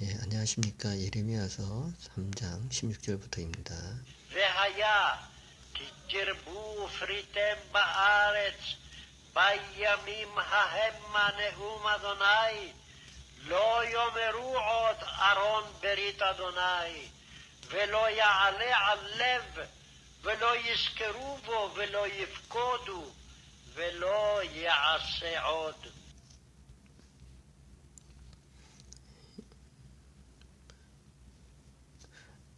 예, 안녕하십니까. 예레미야서 3장 16절부터입니다. והיה כי תרבו פריתם בארץ בימים ההמה נאום אדוני לא יאמרו עוד ארון ברית אדוני ולא יעלה על לב ולא יזכרו בו ולא יפקודו ולא יעשה עוד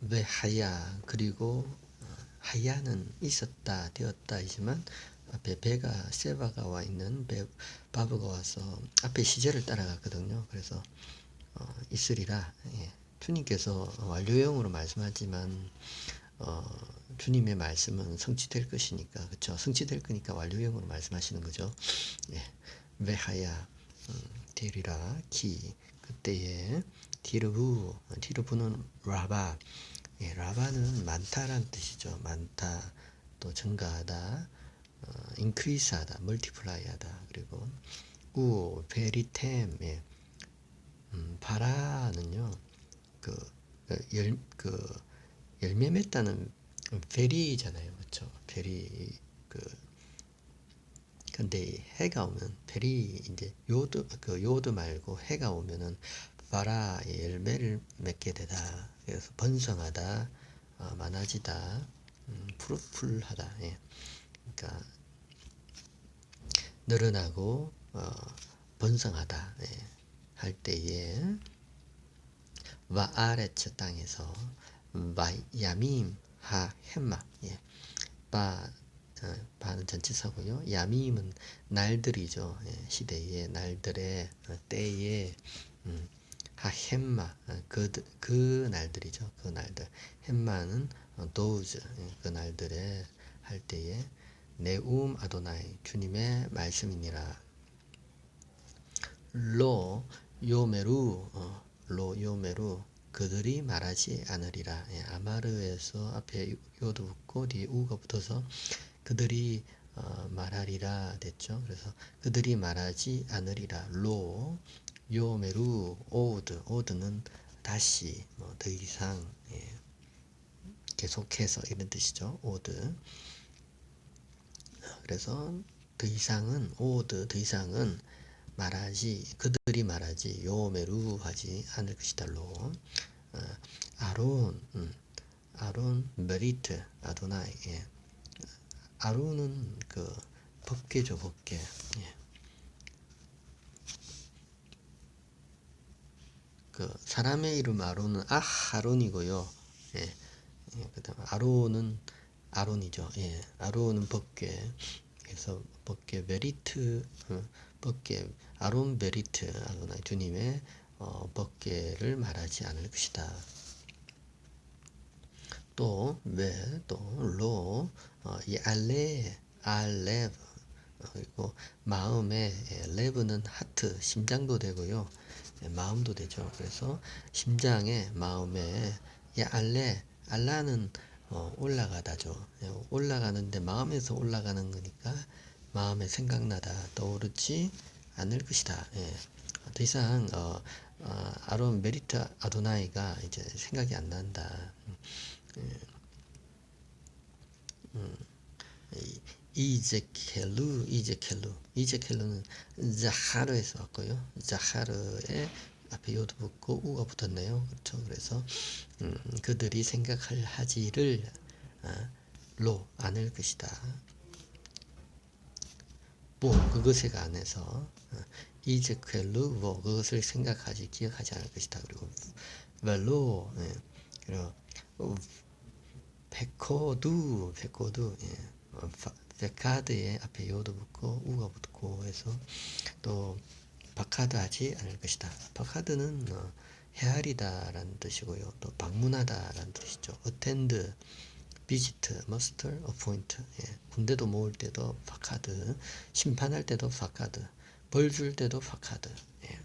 왜 하야 그리고 어, 하야는 있었다 되었다이지만 앞에 배가 세바가 와 있는 배 바브가 와서 앞에 시제를 따라갔거든요. 그래서 어, 있으리라 예. 주님께서 완료형으로 말씀하지만 어, 주님의 말씀은 성취될 것이니까 그렇죠. 성취될 거니까 완료형으로 말씀하시는 거죠. 예. 왜 하야 음, 되리라 기 그때에 디르부 디르부는 라바 예, 라바는 많다란 뜻이죠. 많다 또 증가하다 어, 인크리스하다 멀티플라이하다 그리고 우 베리템 예. 음, 바라는요 그 열 그 열매 맺다는 베리잖아요, 그렇죠? 베리 그 근데 해가 오면 베리 이제 요드 그 요드 말고 해가 오면은 바라 열매를 맺게 되다. 그래서 번성하다, 어, 많아지다, 음, 푸르풀하다. 예. 그러니까 늘어나고 어, 번성하다 예. 할 때에 와아레츠 땅에서 와야밈 하 햄마 예. 바 어, 바는 전치사고요. 야밈은 날들이죠. 예, 시대의 날들의 어, 때에 음, 하 햄마. 어, 그, 그 날들이죠. 그 날들. 햄마는 어, 도우즈. 예, 그 날들에 할 때에 네움 아도나이 주님의 말씀이니라. 로 요메루 어, 로 요메루 그들이 말하지 않으리라. 예, 아마르에서 앞에 요도 붙고 뒤에 우가 붙어서 그들이 어, 말하리라 됐죠. 그래서 그들이 말하지 않으리라. 로 요메루 오드 오드는 다시 뭐 더 이상 예, 계속해서 이런 뜻이죠 오드 그래서 더 이상은 오드 더 이상은 말하지 그들이 말하지 요메루 하지 않을 것이다 로 어, 아론 음, 아론 메리트 아도나이 예. 아론은 그 법계죠 법계 예. 그 사람의 이름 아론은 아하론이고요 예. 예, 그다음 아론은 아론이죠 예. 아론은 법계 그래서 법계 메리트 어, 법계 아론 메리트 아도나이 주님의 어, 법계를 말하지 않을 것이다. 또 왜또로 어, 이 알레 알레브 어, 그리고 마음에 예, 레브는 하트 심장도 되고요 예, 마음도 되죠 그래서 심장에 마음에 이 알레 알라는 어, 올라가다죠 예, 올라가는데 마음에서 올라가는 거니까 마음에 생각나다 떠오르지 않을 것이다 예. 더 이상 어, 어, 아론 메리트 아도나이가 이제 생각이 안 난다. 음, 음, 이- 이제켈루 이제켈루 이제켈루는 자하르에서 왔고요. 자하르에 앞에 요도 붙고 우가 붙었네요. 그렇죠. 그래서 음, 그들이 생각할 하지를 아, 로 않을 것이다. 뭐 그것에 안에서 어, 이제켈루 뭐 그것을 생각하지 기억하지 않을 것이다. 그리고 벨로 예. 그리고 어, 베코두 베코두 예. 어, 파- 베카드에 앞에 요도 붙고 우가 붙고 해서 또 바카드 하지 않을 것이다. 바카드는 어, 헤아리다라는 뜻이고요. 또 방문하다라는 뜻이죠. attend, visit, muster, appoint. 예. 군대도 모을 때도 바카드, 심판할 때도 바카드, 벌 줄 때도 바카드. 예.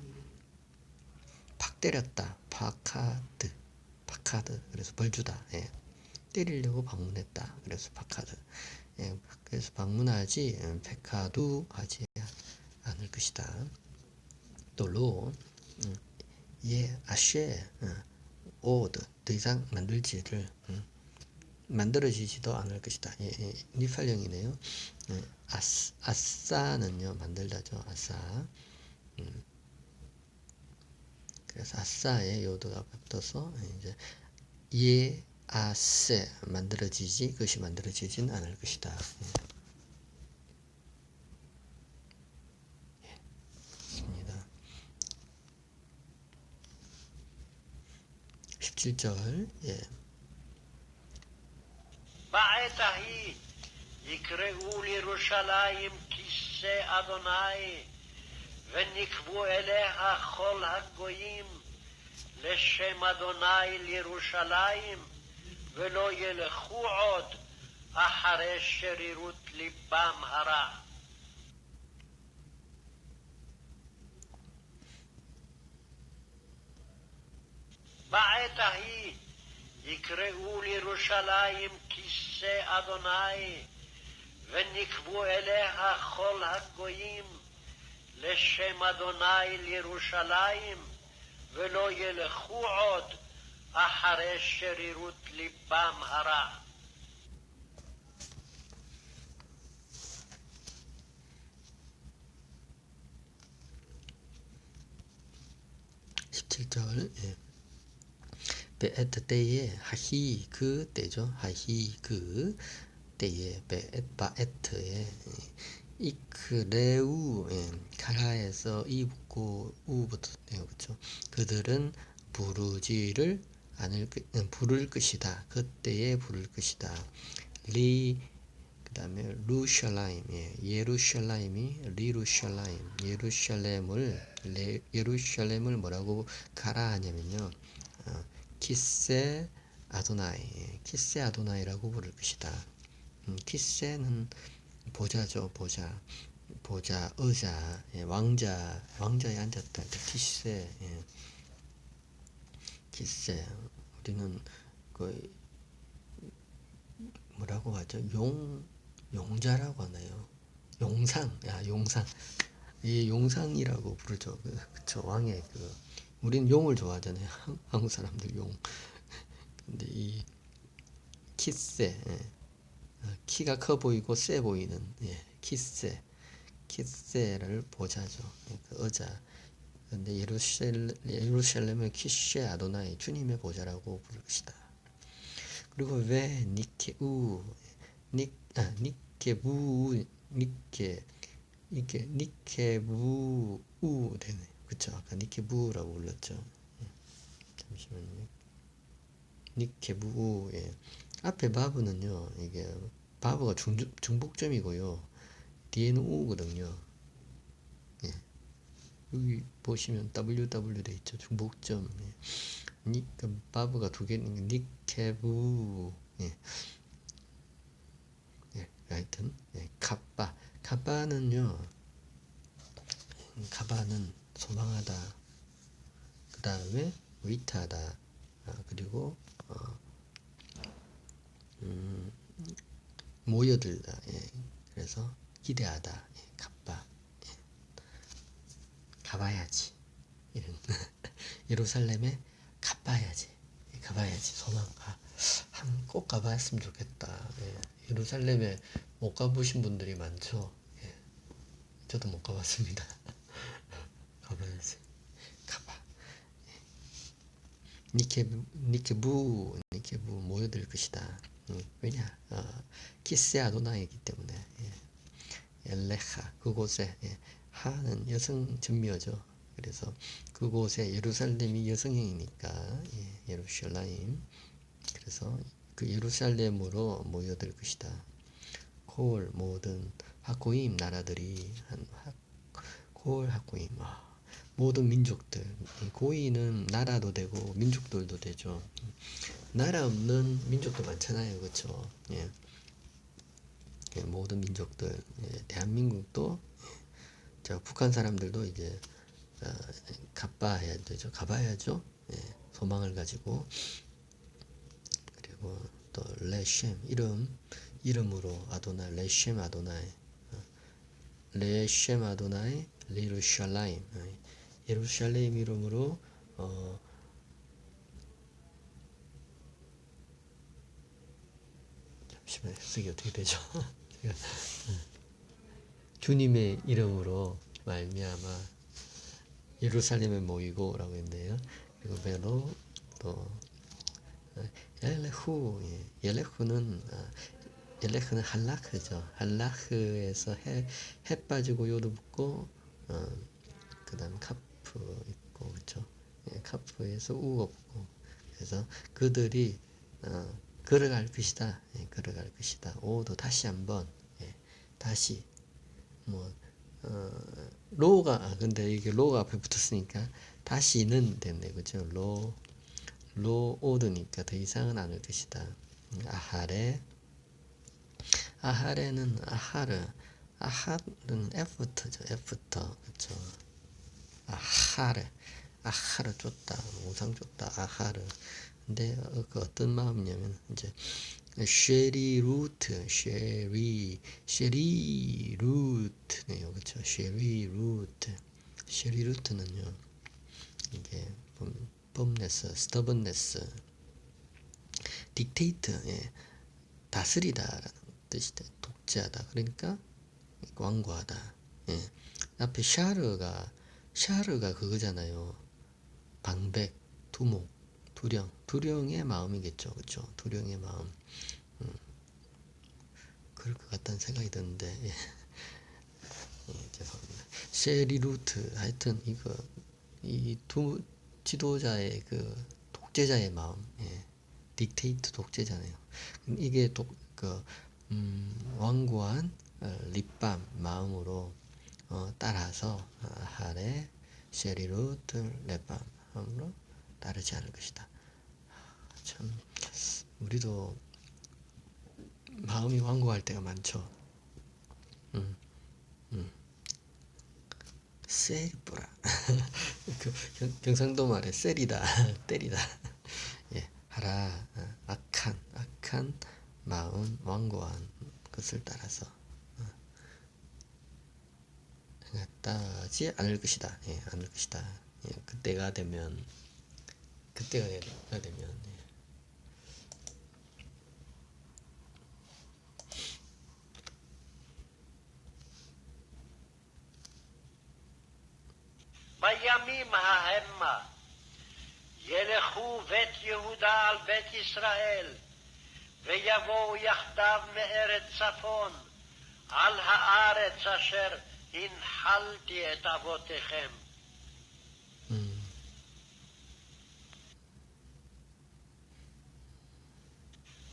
팍 때렸다. 파카드. 파카드. 그래서 벌 주다. 예. 때리려고 방문했다. 그래서 파카드. 예. 그래서 방문하지 음, 페카두 하지 않을 것이다. 또 로. 음, 예 아쉐 어, 오드 더 이상 만들지를 음, 만들어지지도 않을 것이다. 예, 예, 니팔령이네요. 예, 아스, 아싸는요 만들다죠. 아싸. 음. 그래서 아싸의 요도가 붙어서 이제 예 아세 만들어지지 그것이 만들어지지는 않을 것이다. 예. 예, 있습니다. 17절 예. בעת ההיא יקראו לירושלים כיסא אדוני, ונקבו אליה כל הגויים לשם אדוני לירושלים, ולא ילכו עוד אחרי שרירות ליבם הרע. בעת ההיא יקראו לירושלים כיסא אדוני, ונקבו אליה כל הגויים לשם אדוני לירושלים, ולא ילכו עוד אחרי שרירות ליבם הרע. 십칠 절 예. 베에트 때에 하히 그 때죠. 하히 그 때에 베에트 바에트에 이크레우 예. 가라에서 이 붙고 우부터 네요 그렇죠. 그들은 부르지를 음, 부를 것이다. 그때에 부를 것이다. 리 그다음에 루샬라임 예, 예루샬라임이 리루샬라임 예루샬렘을 레, 예루샬렘을 뭐라고 가라 하냐면요 어, 키세 아도나이 예, 키세 아도나이라고 부를 것이다 음, 키세는 보좌죠 보좌 보좌 의자 예, 왕자 왕자에 앉았다 할때 키세 예. 키세 우리는 그 뭐라고 하죠? 용 용자라고 하나요? 용상, 야 용상, 이 용상이라고 부르죠. 그, 그쵸 왕의 그 우리는 용을 좋아하잖아요. 한- 한국 사람들 용. 근데 이 키세, 예. 어, 키가 커 보이고 세 보이는 예, 키세, 키세를 보자죠. 예, 그 의자. 근데 예루살렘, 예루살렘을 키쉐 아도나이 주님의 보좌라고 것이다. 그리고 왜 니케우 니, 아, 니케부 니케 이게 니케부 우 되네 그쵸 아까 니케부라고 불렀죠 예. 잠시만요 니케부 우 예. 앞에 바브는요 이게 바브가 중, 중복점이고요 뒤에는 우거든요 예. 여기 보시면 WW 돼 있죠. 중복점. 예. 니, 그 바브가 두 개는 니케부. 예. 예, 하여튼 예, 카바. 카바는요 음, 카바는 소망하다. 그 다음에 위타다. 아, 그리고 어, 음, 모여들다. 예, 그래서 기대하다. 예. 가봐야지. 이런 예루살렘에 가봐야지. 예, 가봐야지. 소망 아, 한꼭 가봤으면 좋겠다. 예. 예루살렘에 못 가보신 분들이 많죠? 예. 저도 못 가봤습니다. 가봐야지. 가봐. 예. 니케부 니케부 니케부 모여들 것이다. 음, 왜냐? 어, 키스 아도나이기 때문에. 예. 엘레하 그곳에 예. 하는 여성 전미어죠 그래서 그곳에 예루살렘이 여성형이니까 예, 예루살렘 그래서 그 예루살렘으로 모여들 것이다. 콜 모든 하고임 나라들이 한 하, 콜 하고임 아, 모든 민족들 이 고인은 나라도 되고 민족들도 되죠. 나라 없는 민족도 많잖아요, 그렇죠? 예. 예, 모든 민족들 예, 대한민국도 예, 자 북한 사람들도 이제 어, 가봐야 되죠. 가봐야죠. 예, 소망을 가지고 그리고 또 레셴 이름 이름으로 아도나이 레셴 아도나이 어, 레셴 아도나이 리루샬라임 어, 예루살렘 이름으로 어, 잠시만 해석이 어떻게 되죠? 주님의 이름으로 말미암아 예루살렘에 모이고 라고 했네요. 그리고 베로 또 어, 엘레후 예, 엘레후는 아, 엘레후는 할라크죠. 할라크에서 해, 해 빠지고 요도 붙고 어, 그 다음 카프 있고 그렇죠. 예, 카프에서 우가 붙고 그래서 그들이 어, 걸어갈 것이다. 예, 걸어갈 것이다. 오도 다시 한번 예, 다시 뭐 어, 로가 아, 근데 이게 로가 앞에 붙었으니까 다시는 됐네. 그죠? 로 로오드니까 더 이상은 안올 것이다. 음, 아하레. 아하레는 아하르. 아하르는 애프터죠. 애프터. 그죠 아하르 아하르 쫓다. 우상 쫓다. 아하르. 근데 어, 그 어떤 마음이냐면 이제 쉐리 루트, 쉐리, 쉐리 루트네요, 그렇죠? 쉐리 루트, 쉐리 루트는요, 이게 스터번네스, 딕테이트, 예, 다스리다라는 뜻이 돼, 독재하다. 그러니까 완고하다. 예, 앞에 샤르가 샤르가 그거잖아요. 방백, 두목, 두령, 두령의 마음이겠죠, 그렇죠? 두령의 마음. 그럴 것 같다는 생각이 드는데 예. 예, 죄송합니다. 셰리루트 하여튼 이거 이 두 지도자의 그 독재자의 마음, 예. 딕테이트 독재자네요. 이게 독 그 음, 완고한 어, 립밤 마음으로 어, 따라서 어, 하레 셰리루트 랩밤 마음으로 따르지 않을 것이다. 참 우리도 마음이 완고할 때가 많죠. 음, 음. 셀뿌라. 그 경- 경상도 말에 셀이다, 때리다. 예, 하라. 어, 악한, 악한 마음, 완고한 것을 따라서 어, 따지 않을 것이다. 예, 않을 것이다. 예, 그때가 되면, 그때가 되- 되면. 예. בימים ההמה ילכו בית יהודה על בית ישראל, ויבואו יחדיו מארץ צפון, על הארץ אשר הנחלתי את אבותיכם.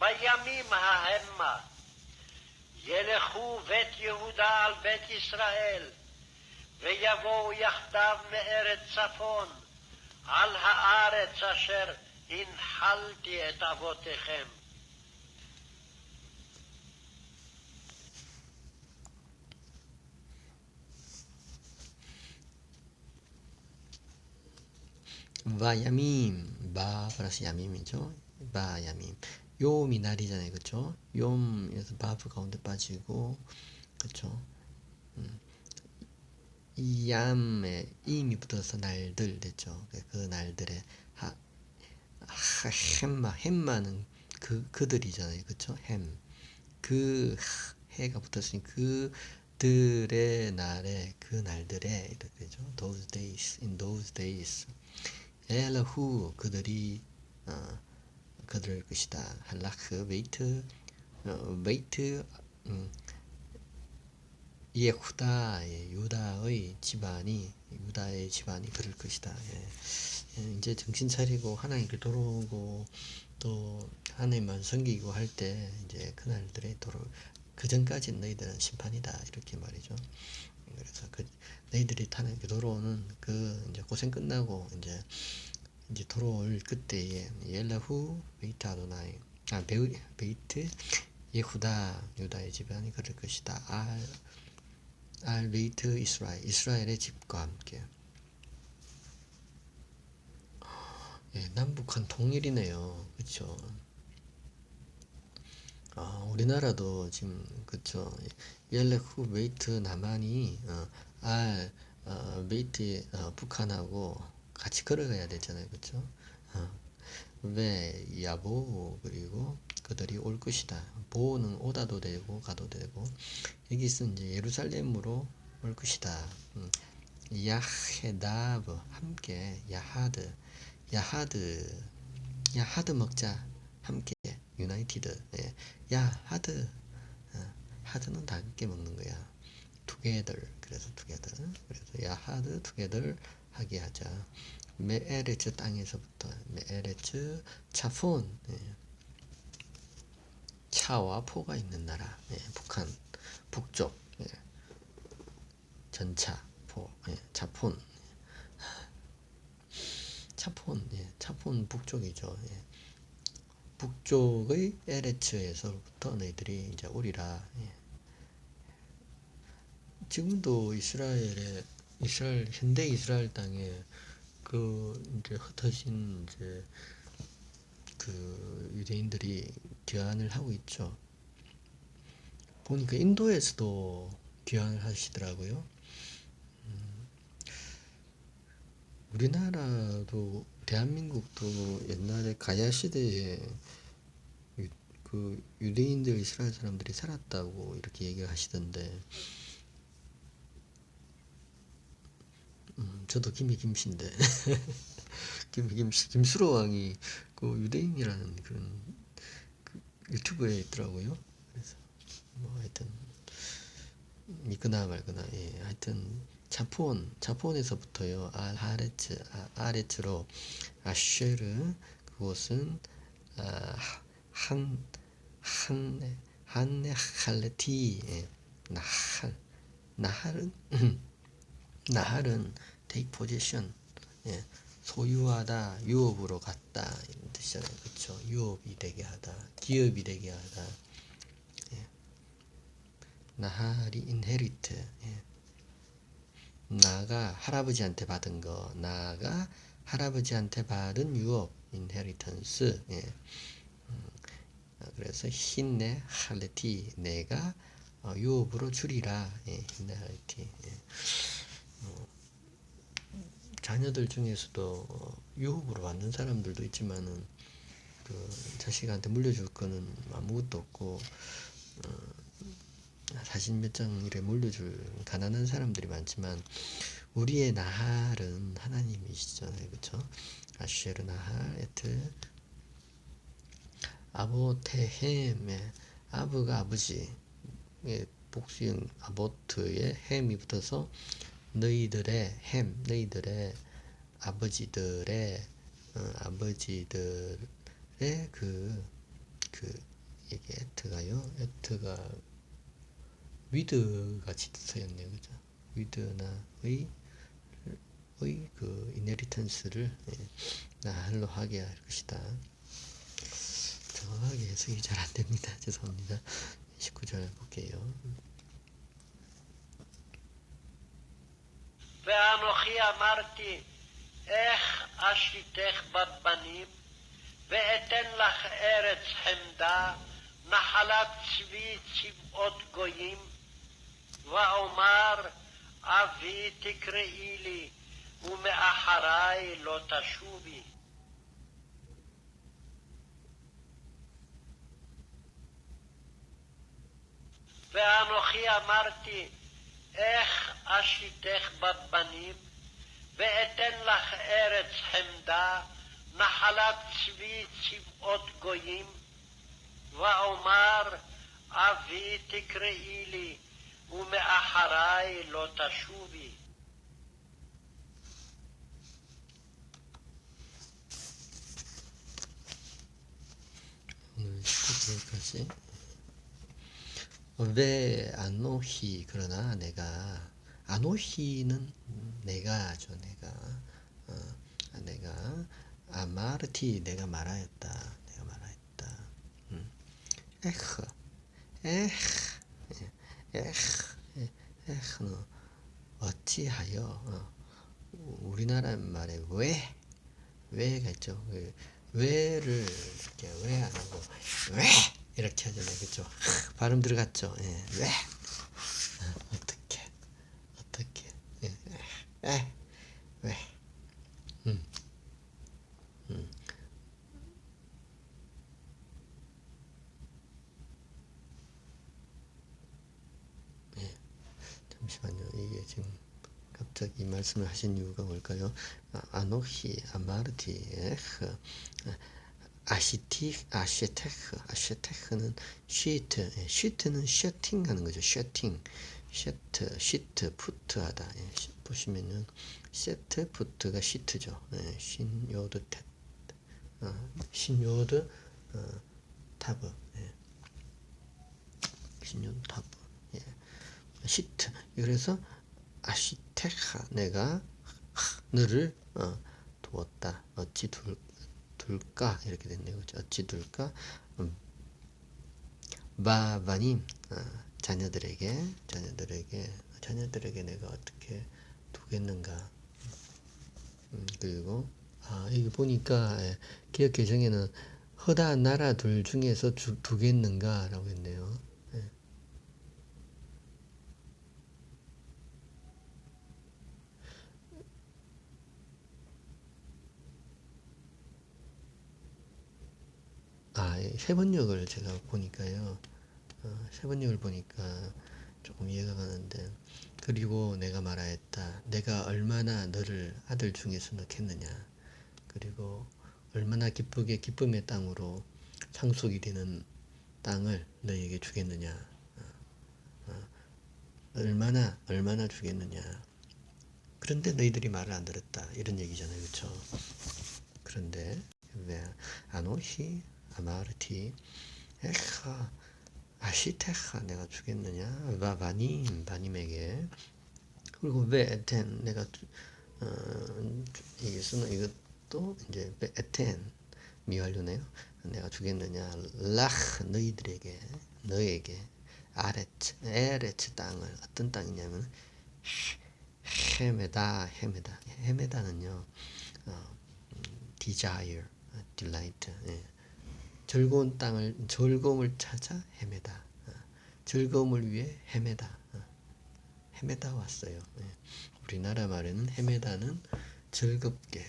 בימים ההמה. ילכו בית יהודה על בית ישראל, ויבואו יחדיו מארץ צפון, על הארץ אשר הנחלתי את אבותיכם. וימים, בפרס ימים, בימים. 요미 날이잖아요, 그렇죠? 욤에서 바브 가운데 빠지고 그렇죠? 음. 이얌에 임이 붙어서 날들 됐죠. 그 날들의 하, 하 햄마 햄마는 그 그들이잖아요, 그렇죠? 햄. 그 해가 붙었으니 그 들의 날에 그 날들에 이렇게 되죠. Those days, in those days. 엘라후 그들이 어, 그들 것이다. 할라크 웨이트 어, 웨이트 음, 예후다 예, 유다의 집안이 유다의 집안이 그럴 것이다. 예. 예, 이제 정신 차리고 하나님께 돌아오고 또 하나님만 섬기고 할 때 이제 그날들에 돌아 그 전까지는 너희들은 심판이다 이렇게 말이죠. 그래서 그 너희들이 하나님께 돌아오는 그 이제 고생 끝나고 이제 이제 돌아올 그때에 옐라후 베이트 아도나이 아 베우, 베이트 예후다 유다의 집안이 그럴 것이다. 알, 알 베이트 이스라엘 이스라엘의 집과 함께 예, 남북한 통일이네요. 그렇죠. 아, 우리나라도 지금 그쵸 옐레후 베이트 남한이 어, 알 어, 베이트 어, 북한하고 같이 걸어가야 되잖아요, 그렇죠? 어. 왜 야보 그리고 그들이 올 것이다. 보는 오다도 되고 가도 되고 여기서 이제 예루살렘으로 올 것이다. 음. 야헤다브 함께 야하드 야하드 야하드 먹자 함께 유나이티드 예. 야하드 어, 하드는 다 함께 먹는 거야. together 그래서 together 그래서 야하드 together 하게 하자. 메에레츠 땅에서부터 메에레츠 차폰 예. 차와 포가 있는 나라 예. 북한 북쪽 예. 전차 포 예. 차폰 차폰 예. 차폰 북쪽이죠 예. 북쪽의 에레츠에서부터 너희들이 이제 오리라 예. 지금도 이스라엘에 이스라엘 현대 이스라엘 땅에 그 이제 흩어진 이제 그 유대인들이 귀환을 하고 있죠. 보니까 인도에서도 귀환을 하시더라고요. 음, 우리나라도 대한민국도 옛날에 가야 시대에 유, 그 유대인들 이스라엘 사람들이 살았다고 이렇게 얘기를 하시던데 음, 저도 김이 김씨인데. 김이 김씨 김수로 왕이 그 유대인이라는 그런 그 유튜브에 있더라고요. 그래서 뭐 하여튼 믿거나 말거나 예 하여튼 자폰 자폰에서부터요. 알하레츠 아, 아레츠로 아쉐르 그곳은 아, 한 한네 한네 할레티 예, 나할 나할은? 나할은 take position 예, 소유하다 유업으로 갔다 이런 뜻이잖아요 그렇죠 유업이 되게 하다 기업이 되게 하다 예. 나할이 inherit 예. 나가 할아버지한테 받은 거 나가 할아버지한테 받은 유업 inheritance 예. 음, 그래서 힌내 할레티 내가 어, 유업으로 줄이라 예, 힌네 할레티 예. 어, 자녀들 중에서도 어, 유업으로 받는 사람들도 있지만은 그 자식한테 물려줄 거는 아무것도 없고 어, 사진 몇 장 이래 물려줄 가난한 사람들이 많지만 우리의 나할은 하나님이시잖아요, 그렇죠? 아쉐르 나할 에트 아보테헴의 아브가 아버지 의 복수형 아보트의 햄이 붙어서 너희들의 햄 너희들의 아버지들의 어, 아버지들의 그 그 이게 에트가요? 에트가 위드 같이 쓰였네요. 그죠? 위드나 의 의그 이네리턴스를 예, 나할로 하게 할 것이다. 정확하게 해석이 잘 안 됩니다. 죄송합니다. 19절 볼게요 ואנוכי אמרתי, איך אשיתך בבנים, ואתן לך ארץ חמדה, נחלת צבי צבאות גויים, ואומר, אבי תקראי לי, ומאחרי לא תשובי. ואנוכי אמרתי, איך אשיתך בבנים, ואתן לך ארץ חמדה, נחלת צבי צבאות גויים, ואומר, אבי תקראי לי, ומאחרי לא תשובי. 19절까지 왜 아노히 그러나 내가 아노히는 내가죠 내가 어, 내가 아마르티 내가 말하였다. 내가 말하였다. 음. 에흐 에흐 에흐 에흐는 어찌하여 어, 우리나라 말에 왜 왜가 있죠? 그 왜를 이렇게 왜 안 하고 왜 이렇게 하잖아요. 그죠? 발음 들어갔죠? 예. 네. 어떻게? 어떻게? 예. 왜? 음. 음. 네. 잠시만요. 이게 지금 갑자기 말씀을 하신 이유가 뭘까요? 아, 아노히 아마르티 에. 아시티 아시테크 아시테크는 시트 예, 시트는 셔팅하는 거죠. 셔팅. 셔트 시트 푸트하다. 예, 시- 보시면은 세트 푸트가 시트죠. 예, 신요드 테 어, 신요드 어, 타브 예. 신요드 타브 예. 시트. 그래서 아시테카 내가 너를 어, 두었다. 어찌 둘, 둘까? 이렇게 됐네요. 그죠? 어찌 둘까? 음. 바바님 어, 자녀들에게 자녀들에게 자녀들에게 내가 어떻게 두겠는가? 음, 그리고 아 여기 보니까 예, 기억 개정에는 허다한 나라 둘 중에서 주, 두겠는가라고 했네요. 예. 아, 예, 세번역을 제가 보니까요. 어, 세번역을 보니까 조금 이해가 가는데 그리고 내가 말하였다. 내가 얼마나 너를 아들 중에서 넣겠느냐. 그리고 얼마나 기쁘게 기쁨의 땅으로 상속이 되는 땅을 너에게 주겠느냐. 어, 어, 얼마나 얼마나 주겠느냐. 그런데 너희들이 말을 안 들었다. 이런 얘기잖아요. 그렇죠? 그런데 왜 아노히 아마르티. 에ха 아시테카 내가 주겠느냐? 바바님 바님에게. 그리고 왜 에텐 내가 주- 어, 이것은 이것도 이제 왜 에텐 미완료네요. 내가 주겠느냐? 락 너희들에게 너에게. 아레츠 에레츠 땅을 어떤 땅이냐면 헤메다 헤메다. 헤메다는요 어, 음, desire delight. 예. 즐거운 땅을 즐거움을 찾아 헤매다. 어, 즐거움을 위해 헤매다. 어, 헤매다 왔어요. 예. 우리나라 말에는 헤매다는 즐겁게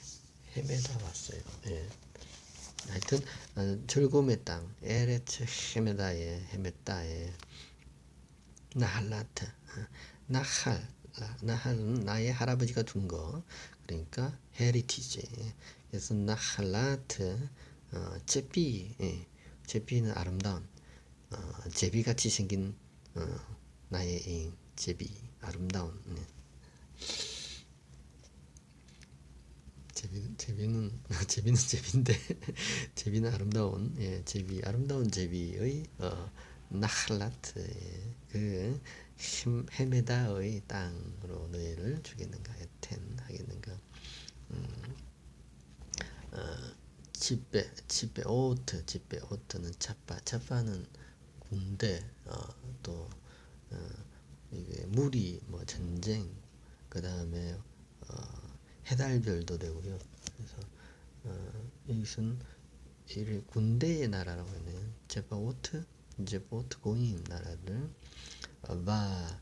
헤매다 왔어요. 예. 하여튼 어, 즐거움의 땅 에레츠 헤메다에 헤맸다에. 나할라트 어, 나할 나- 나할은 나의 할아버지가 둔 거. 그러니까 헤리티지 그래서 나할라트 어, 제비 예. 제비는 아름다운 어, 제비 같이 생긴 어, 나의 애인 제비 아름다운 네. 제비 제비는 제비는 제비인데 제비는 아름다운 예 제비 아름다운 제비의 어, 나할라트의 그 힘- 헤메다의 땅으로 너희를 주겠는가 에텐 하겠는가 음, 어, 집배 집배 오트 집배 오트는 차파 차파는 군대 어, 또 어, 이게 무리 뭐 전쟁 그 다음에 어, 해달별도 되고요. 그래서 어, 이것은 이를 군대의 나라라고 했네요. 제바 오트 제바오트 고임 나라를 어, 바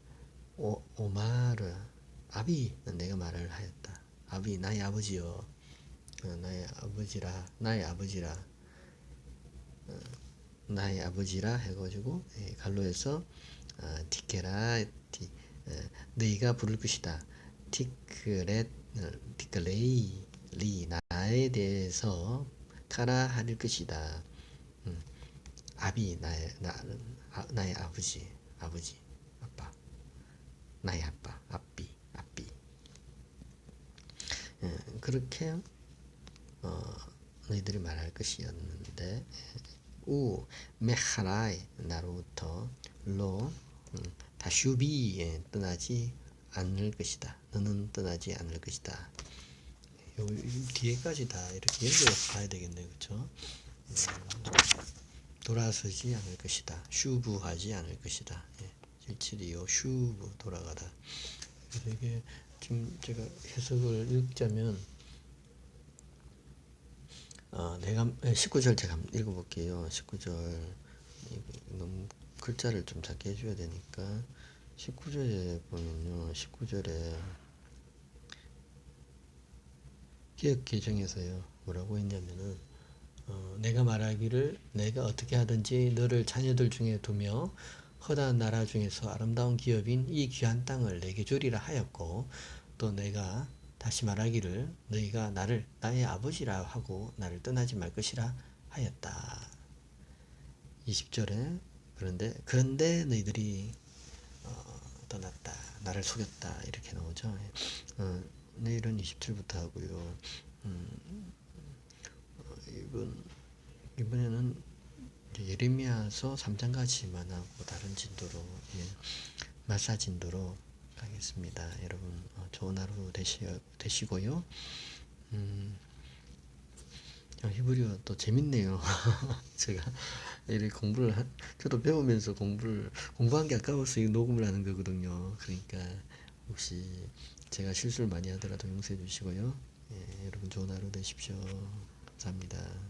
오, 오마르 아비 내가 말을 하였다. 아비 나의 아버지여 어, 나의 아버지라 나의 아버지라 어, 나의 아버지라 해가지고 예, 갈로에서 어, 티케라 티 에, 너희가 부를 것이다. 어, 티크레이 리 나에 대해서 카라 할 것이다. 음, 아비 나의 나는 아, 나의 아버지 아버지 아빠 나의 아빠 아삐 아삐 예, 그렇게 어, 너희들이 말할 것이었는데 우 메하라이 나로부터 로 음, 다슈비 에 떠나지 않을 것이다. 너는 떠나지 않을 것이다. 요, 요 뒤에까지 다 이렇게 연결해서 봐야 되겠네요, 그렇죠? 돌아서지 않을 것이다. 슈부하지 않을 것이다. 예, 7725 슈부 돌아가다. 그래서 이게 지금 제가 해석을 읽자면 어, 내가 19절 제가 한번 읽어볼게요. 19절 이거 너무 글자를 좀 작게 해줘야 되니까 19절에 보면요. 19절에 기억 개정에서요. 뭐라고 했냐면은 어, 내가 말하기를 내가 어떻게 하든지 너를 자녀들 중에 두며 허다한 나라 중에서 아름다운 기업인 이 귀한 땅을 내게 주리라 하였고 또 내가 다시 말하기를 너희가 나를 나의 아버지라 하고 나를 떠나지 말 것이라 하였다. 20절에 그런데 그런데 너희들이 어, 떠났다 나를 속였다 이렇게 나오죠. 어, 내일은 27부터 하고요. 음, 어, 이번 이번에는 예레미야서 3장까지만 하고 다른 진도로 예, 마사 진도로 가겠습니다. 여러분 어, 좋은 하루 되시, 되시고요. 음, 어, 히브리어 또 재밌네요. 제가 이렇게 공부를 한, 저도 배우면서 공부를 공부한 게 아까워서 이 녹음을 하는 거거든요. 그러니까 혹시 제가 실수를 많이 하더라도 용서해 주시고요. 예, 여러분 좋은 하루 되십시오. 감사합니다.